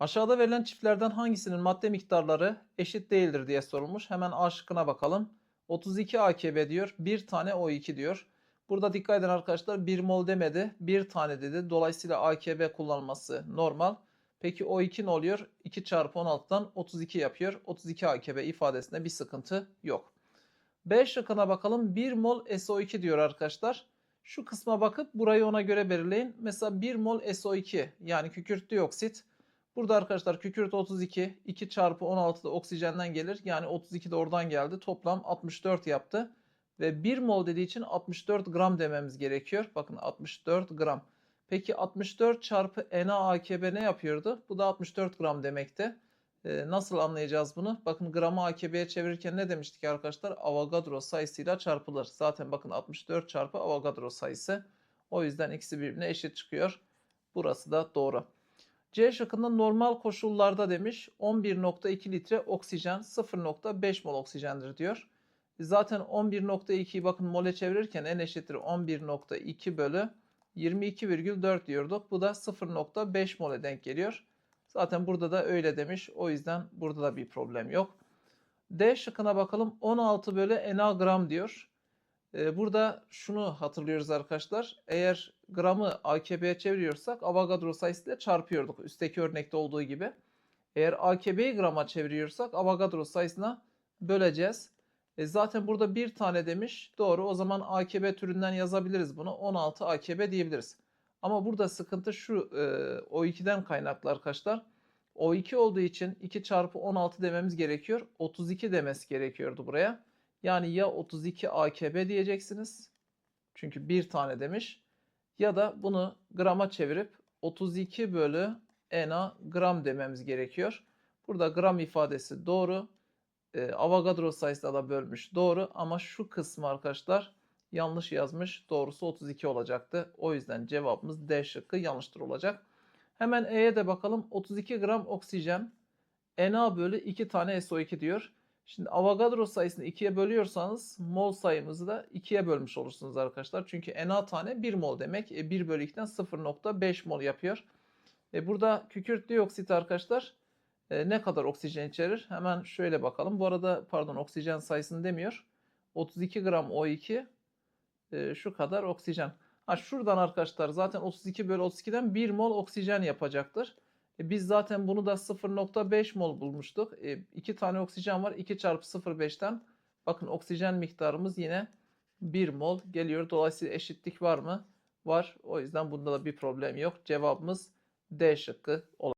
Aşağıda verilen çiftlerden hangisinin madde miktarları eşit değildir diye sorulmuş. Hemen A şıkkına bakalım. 32 AKB diyor. 1 tane O2 diyor. Burada dikkat edin arkadaşlar 1 mol demedi. 1 tane dedi. Dolayısıyla AKB kullanılması normal. Peki O2 ne oluyor? 2 çarpı 16'dan 32 yapıyor. 32 AKB ifadesinde bir sıkıntı yok. B şıkkına bakalım. 1 mol SO2 diyor arkadaşlar. Şu kısma bakıp burayı ona göre belirleyin. Mesela 1 mol SO2 yani kükürt dioksit. Burada arkadaşlar kükürt 32 2 çarpı 16 da oksijenden gelir. Yani 32 de oradan geldi. Toplam 64 yaptı. Ve 1 mol dediği için 64 gram dememiz gerekiyor. Bakın 64 gram. Peki 64 çarpı NaAKB ne yapıyordu? Bu da 64 gram demekti. Ee, nasıl anlayacağız bunu? Bakın gramı AKB'ye çevirirken ne demiştik arkadaşlar? Avogadro sayısıyla çarpılır. Zaten bakın 64 çarpı Avogadro sayısı. O yüzden ikisi birbirine eşit çıkıyor. Burası da doğru. C şıkkında normal koşullarda demiş 11.2 litre oksijen 0.5 mol oksijendir diyor. Zaten 11.2'yi bakın mole çevirirken n eşittir 11.2 bölü 22,4 diyorduk. Bu da 0.5 mole denk geliyor. Zaten burada da öyle demiş. O yüzden burada da bir problem yok. D şıkkına bakalım. 16 bölü Na gram diyor. Ee, burada şunu hatırlıyoruz arkadaşlar. Eğer gramı AKB'ye çeviriyorsak Avogadro sayısıyla çarpıyorduk. Üstteki örnekte olduğu gibi. Eğer AKB'yi grama çeviriyorsak Avogadro sayısına böleceğiz. E zaten burada bir tane demiş. Doğru o zaman AKB türünden yazabiliriz bunu. 16 AKB diyebiliriz. Ama burada sıkıntı şu e, O2'den kaynaklı arkadaşlar. O2 olduğu için 2 çarpı 16 dememiz gerekiyor. 32 demesi gerekiyordu buraya. Yani ya 32 AKB diyeceksiniz. Çünkü bir tane demiş. Ya da bunu grama çevirip 32 bölü NA gram dememiz gerekiyor. Burada gram ifadesi doğru. E, Avogadro sayısıyla da bölmüş doğru. Ama şu kısmı arkadaşlar yanlış yazmış. Doğrusu 32 olacaktı. O yüzden cevabımız D şıkkı yanlıştır olacak. Hemen E'ye de bakalım. 32 gram oksijen Na bölü 2 tane SO2 diyor. Şimdi Avogadro sayısını 2'ye bölüyorsanız mol sayımızı da 2'ye bölmüş olursunuz arkadaşlar. Çünkü Na tane 1 mol demek. E, 1 bölü 2'den 0.5 mol yapıyor. E, burada kükürt dioksit arkadaşlar e, ne kadar oksijen içerir? Hemen şöyle bakalım. Bu arada pardon oksijen sayısını demiyor. 32 gram O2 e, şu kadar oksijen. Ha şuradan arkadaşlar zaten 32 bölü 32'den 1 mol oksijen yapacaktır. E, biz zaten bunu da 0.5 mol bulmuştuk. E, 2 tane oksijen var. 2 çarpı 0.5'ten bakın oksijen miktarımız yine 1 mol geliyor. Dolayısıyla eşitlik var mı? Var. O yüzden bunda da bir problem yok. Cevabımız D şıkkı olacak.